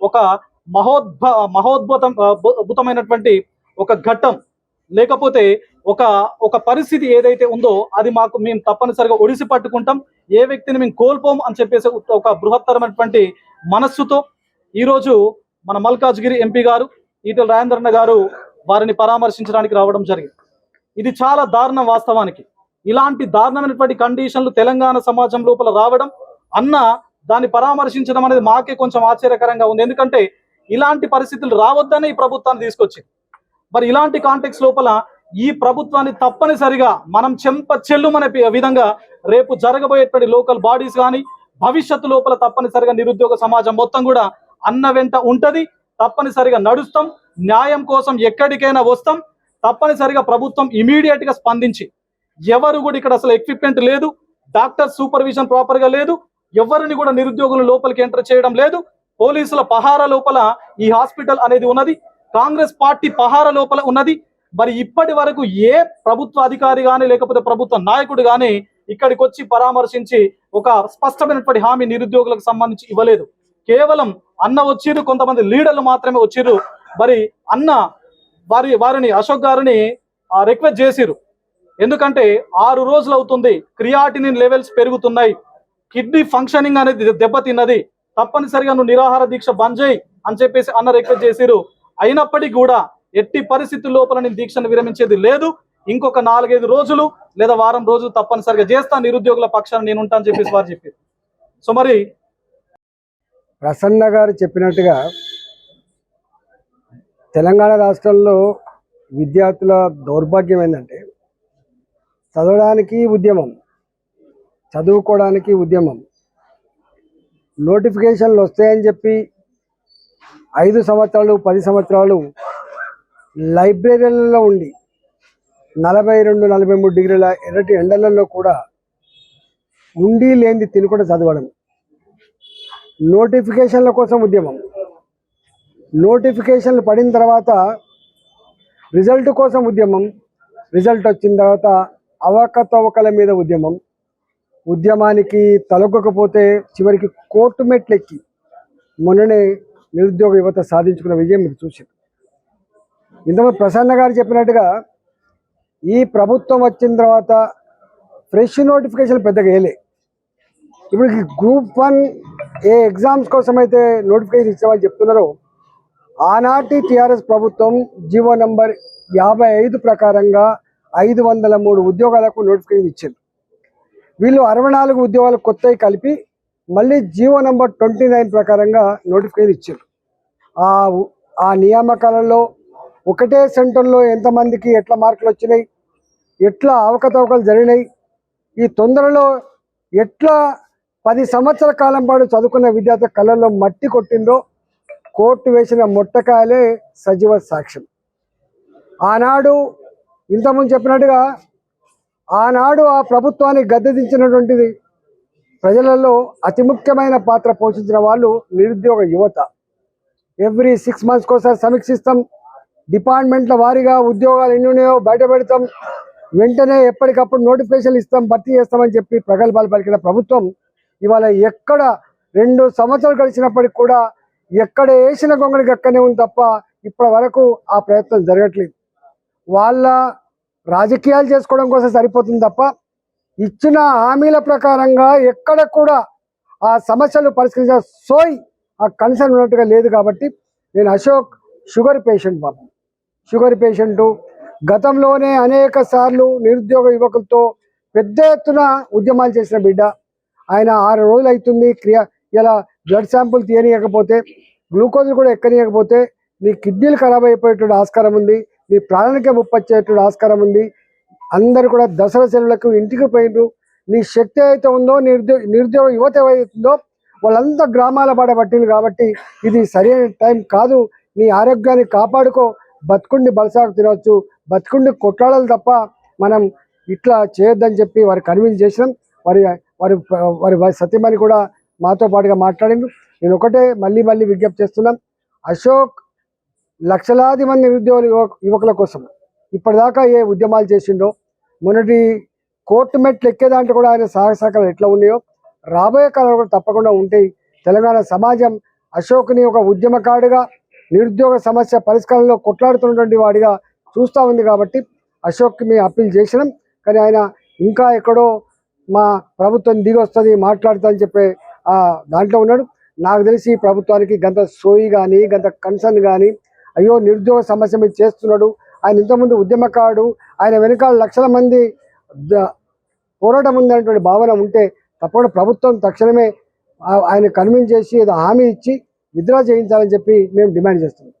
ఒక మహోద్భ మహోద్భుతం అద్భుతమైనటువంటి ఒక ఘట్టం. లేకపోతే ఒక ఒక పరిస్థితి ఏదైతే ఉందో అది మాకు మేము తప్పనిసరిగా ఒడిసి పట్టుకుంటాం. ఏ వ్యక్తిని మేము కోల్పోము అని చెప్పేసి ఒక బృహత్తరమైనటువంటి మనస్సుతో ఈరోజు మన మల్కాజ్గిరి ఎంపీ గారు ఈటల రాజేంద్రన్న గారు వారిని పరామర్శించడానికి రావడం జరిగింది. ఇది చాలా దారుణం వాస్తవానికి. ఇలాంటి దారుణమైనటువంటి కండిషన్లు తెలంగాణ సమాజం లోపల రావడం అన్న దాన్ని పరామర్శించడం అనేది మాకే కొంచెం ఆశ్చర్యకరంగా ఉంది. ఎందుకంటే ఇలాంటి పరిస్థితులు రావద్దనే ఈ ప్రభుత్వాన్ని తీసుకొచ్చింది. మరి ఇలాంటి కాంటెక్స్ లోపల ఈ ప్రభుత్వాన్ని తప్పనిసరిగా మనం చెంప చెల్లుమనే విధంగా రేపు జరగబోయేటువంటి లోకల్ బాడీస్ కానీ భవిష్యత్తు లోపల తప్పనిసరిగా నిరుద్యోగ సమాజం మొత్తం కూడా అన్న వెంట ఉంటది. తప్పనిసరిగా నడుస్తాం. న్యాయం కోసం ఎక్కడికైనా వస్తాం. తప్పనిసరిగా ప్రభుత్వం ఇమీడియట్గా స్పందించి ఎవరు కూడా ఇక్కడ అసలు ఎక్విప్మెంట్ లేదు. డాక్టర్ సూపర్విజన్ ప్రాపర్గా లేదు. ఎవరిని కూడా నిరుద్యోగులు లోపలికి ఎంటర్ చేయడం లేదు. పోలీసుల పహార లోపల ఈ హాస్పిటల్ అనేది ఉన్నది. కాంగ్రెస్ పార్టీ పహార లోపల ఉన్నది. మరి ఇప్పటి వరకు ఏ ప్రభుత్వ అధికారి కానీ లేకపోతే ప్రభుత్వ నాయకుడు కానీ ఇక్కడికి వచ్చి పరామర్శించి ఒక స్పష్టమైనటువంటి హామీ నిరుద్యోగులకు సంబంధించి ఇవ్వలేదు. కేవలం అన్న వచ్చిరు కొంతమంది లీడర్లు మాత్రమే వచ్చిరు మరి అన్న వారి వారిని అశోక్ గారిని రిక్వెస్ట్ చేసిరు ఎందుకంటే ఆరు రోజులు అవుతుంది. క్రియాటినిన్ లెవెల్స్ పెరుగుతున్నాయి. కిడ్నీ ఫంక్షనింగ్ అనేది దెబ్బతిన్నది తప్పనిసరిగా నువ్వు నిరాహార దీక్ష బంద్ చేయి అని చెప్పేసి అన్న రిక్వెస్ట్ చేసిరు. అయినప్పటికీ కూడా ఎట్టి పరిస్థితుల లోపల నేను దీక్షను విరమించేది లేదు. ఇంకొక నాలుగైదు రోజులు లేదా వారం రోజులు తప్పనిసరిగా చేస్తా నిరుద్యోగుల పక్షాన నేను ఉంటాను చెప్పేసి వారు చెప్పారు. సో మరి ప్రసన్న గారు చెప్పినట్టుగా తెలంగాణ రాష్ట్రంలో విద్యార్థుల దౌర్భాగ్యం ఏంటంటే చదవడానికి ఉద్యమం చదువుకోవడానికి ఉద్యమం. నోటిఫికేషన్లు వస్తాయని చెప్పి ఐదు సంవత్సరాలు పది సంవత్సరాలు లైబ్రరీలలో ఉండి నలభై రెండు నలభై మూడు డిగ్రీల ఎర్రటి ఎండలలో కూడా ఉండి లేనిది తినకుండా చదవడం. నోటిఫికేషన్ల కోసం ఉద్యమం. నోటిఫికేషన్లు పడిన తర్వాత రిజల్ట్ కోసం ఉద్యమం. రిజల్ట్ వచ్చిన తర్వాత అవకతవకల మీద ఉద్యమం. ఉద్యమానికి తలొగ్గకపోతే చివరికి కోర్టు మెట్లెక్కి మొన్ననే నిరుద్యోగ యువత సాధించుకున్న విజయం మీరు చూసారు ఇంతకుముందు ప్రసన్న గారు చెప్పినట్టుగా ఈ ప్రభుత్వం వచ్చిన తర్వాత ఫ్రెష్ నోటిఫికేషన్ పెద్దగా వేయలే. ఇప్పుడు గ్రూప్ వన్ ఏ ఎగ్జామ్స్ కోసం అయితే నోటిఫికేషన్ ఇచ్చామని చెప్తున్నారో ఆనాటి టీఆర్ఎస్ ప్రభుత్వం జీవో నంబర్ యాభై ఐదు ప్రకారంగా ఐదు వందల మూడు ఉద్యోగాలకు నోటిఫికేషన్ ఇచ్చింది. వీళ్ళు అరవై నాలుగు ఉద్యోగాలు కొత్తవి కలిపి మళ్ళీ జీవో నంబర్ ట్వంటీ నైన్ ప్రకారంగా నోటిఫికేషన్ ఇచ్చారు. ఆ ఆ నియామకాలలో ఒకటే సెంటర్లో ఎంతమందికి ఎట్లా మార్కులు వచ్చినాయి ఎట్లా అవకతవకలు జరిగినాయి ఈ తొందరలో ఎట్లా పది సంవత్సరాల కాలం పాటు చదువుకున్న విద్యార్థి కళ్ళల్లో మట్టి కొట్టిందో కోర్టు వేసిన మొట్టకాయలే సజీవ సాక్ష్యం. ఆనాడు ఇంతకుముందు చెప్పినట్టుగా ఆనాడు ఆ ప్రభుత్వాన్ని గద్దెదించినటువంటిది ప్రజలలో అతి ముఖ్యమైన పాత్ర పోషించిన వాళ్ళు నిరుద్యోగ యువత. ఎవ్రీ సిక్స్ మంత్స్కి ఒకసారి సమీక్షిస్తాం. డిపార్ట్మెంట్ల వారీగా ఉద్యోగాలు ఎన్ని ఉన్నాయో బయట పెడతాం. వెంటనే ఎప్పటికప్పుడు నోటిఫికేషన్లు ఇస్తాం భర్తీ చేస్తామని చెప్పి ప్రగల్భాలు పలికిన ప్రభుత్వం ఇవాళ ఎక్కడ రెండు సంవత్సరాలు గడిచినప్పటికి కూడా ఎక్కడ వేసిన గొంగళి గక్కనే ఉంది తప్ప ఇప్పటి వరకు ఆ ప్రయత్నం జరగట్లేదు. వాళ్ళ రాజకీయాలు చేసుకోవడం కోసం సరిపోతుంది తప్ప ఇచ్చిన హామీల ప్రకారంగా ఎక్కడ కూడా ఆ సమస్యలు పరిష్కరించే సోయి ఆ కన్సర్న్ ఉన్నట్టుగా లేదు కాబట్టి నేను Ashok sugar patient Babu. Sugar patient. గతంలోనే అనేక సార్లు నిరుద్యోగ యువకులతో పెద్ద ఎత్తున ఉద్యమాలు చేసిన బిడ్డ. ఆయన ఆరు రోజులు అవుతుంది క్రియా ఇలా బ్లడ్ శాంపుల్ తీయనీయకపోతే గ్లూకోజ్ కూడా ఎక్కనీయకపోతే నీ కిడ్నీలు ఖరాబ్ అయిపోయేటువంటి ఆస్కారం ఉంది. నీ ప్రాణానికే ముప్పచ్చేటువంటి ఆస్కారం ఉంది. అందరు కూడా దసరా సెలవులకు ఇంటికి పోయిండ్రు. నీ శక్తి అయితే ఉందో నిరుద్యోగ నిరుద్యోగ యువత ఏవైతుందో వాళ్ళంతా గ్రామాల బాట పట్టింది కాబట్టి ఇది సరైన టైం కాదు. నీ ఆరోగ్యాన్ని కాపాడుకో. బతుకుండి బలసాగు తినవచ్చు బతుకుండి కొట్లాడాలి తప్ప మనం ఇట్లా చేయొద్దని చెప్పి వారు కన్విన్స్ చేసినాం. వారి వారి వారి వారి సత్యమని కూడా మాతో పాటుగా మాట్లాడింది నేను ఒకటే మళ్ళీ మళ్ళీ విజ్ఞప్తి చేస్తున్నాం. అశోక్ లక్షలాది మంది నిరుద్యోగ యువకుల కోసం ఇప్పటిదాకా ఏ ఉద్యమాలు చేసిండో మొన్నటి కోర్టు మెట్లు ఎక్కే దాంట్లో కూడా ఆయన సహాయ శాఖలు ఎట్లా ఉన్నాయో రాబోయే కాలంలో కూడా తప్పకుండా ఉంటాయి. తెలంగాణ సమాజం అశోక్ని ఒక ఉద్యమకారుడిగా నిరుద్యోగ సమస్య పరిష్కారంలో కొట్లాడుతున్నటువంటి వాడిగా చూస్తూ ఉంది కాబట్టి అశోక్కి మేము అప్పీల్ చేసినాం. కానీ ఆయన ఇంకా ఎక్కడో మా ప్రభుత్వం దిగి వస్తుంది మాట్లాడుతా అని చెప్పే దాంట్లో ఉన్నాడు. నాకు తెలిసి ప్రభుత్వానికి గంత సోయి కానీ గంత కన్సర్న్ కానీ అయ్యో నిరుద్యోగ సమస్య మీద చేస్తున్నాడు. ఆయన ఇంతకుముందు ఉద్యమకారుడు. ఆయన వెనకాల లక్షల మంది పోరాటం ఉందనేటువంటి భావన ఉంటే తప్పకుండా ప్రభుత్వం తక్షణమే ఆయన కన్విన్స్ చేసి ఏదో హామీ ఇచ్చి విత్డ్రా చేయించాలని చెప్పి మేము డిమాండ్ చేస్తున్నాం.